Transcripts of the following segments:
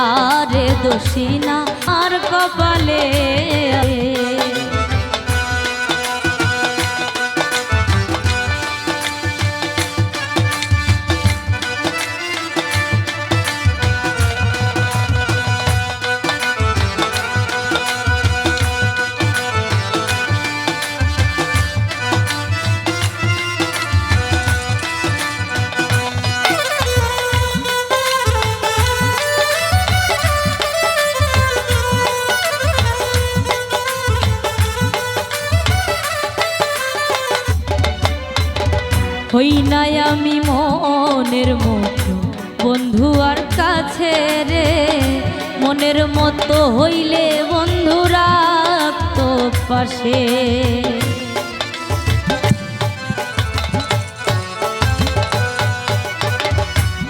আরে দোষী না আর কপালে নাই আমি মনের মতো। বন্ধু আর কাছে রে, মনের মতো হইলে বন্ধুরা তো পাশে।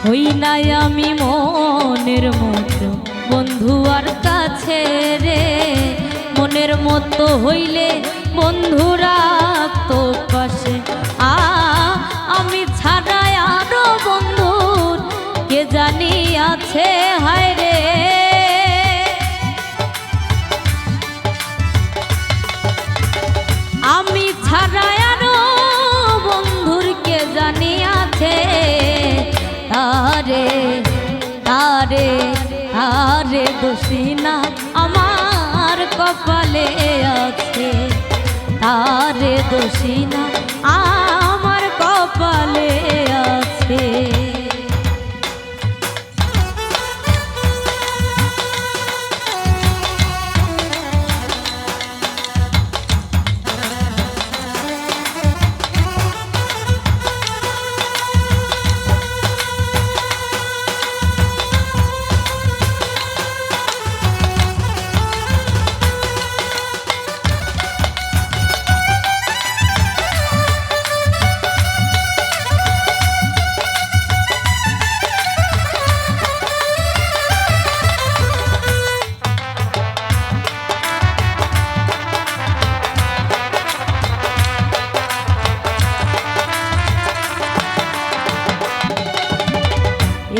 হই নাই আমি মনের মতো। বন্ধু আর কাছে রে, মনের মতো হইলে বন্ধুরা জানি আছে, হায় রে। আমি ছাড়াই আরও বন্ধুর কে জানি আছে? তারে তারে তারে দোষী না আমার কপালে আছে। তারে দোষী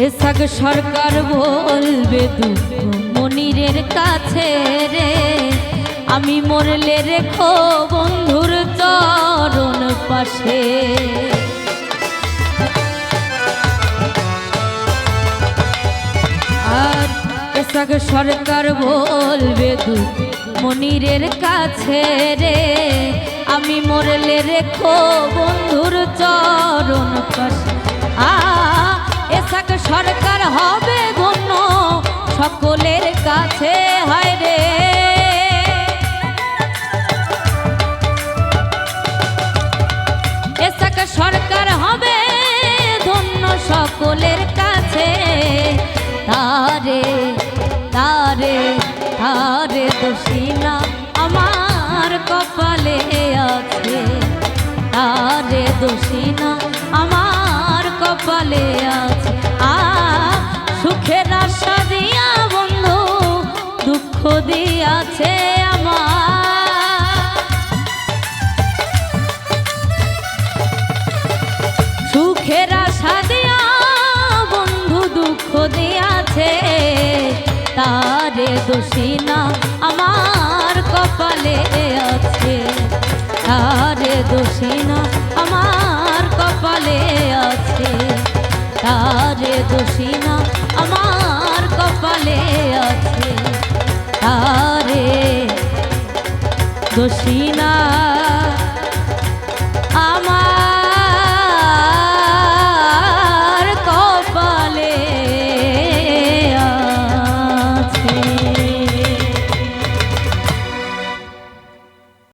এসাক সরকার বলবে দুঃখ মনিরের কাছে রে। আমি মরলে রেখো বন্ধুর চরণ পাশে। আর এসাক সরকার বলবে দুঃখ মনিরের কাছে রে। আমি মরলে রেখো বন্ধুর চরণ পাশে। আ এসাক সরকার হবে ধন্য, সকলের কাছে, হায় রে। সরকার হবে ধন্য, সকলের কাছে। তারে তারে তারে দোষী না, আমার কপালে আছে। তারে দোষী না, আমার কপালে আছে। আমার। সুখের আশা দিয়া, বন্ধু দুঃখ দিয়াছে, তারে দোষী না আমার কপালে আছে। তারে আমার কপালে আছে। আমার কপালে দোষী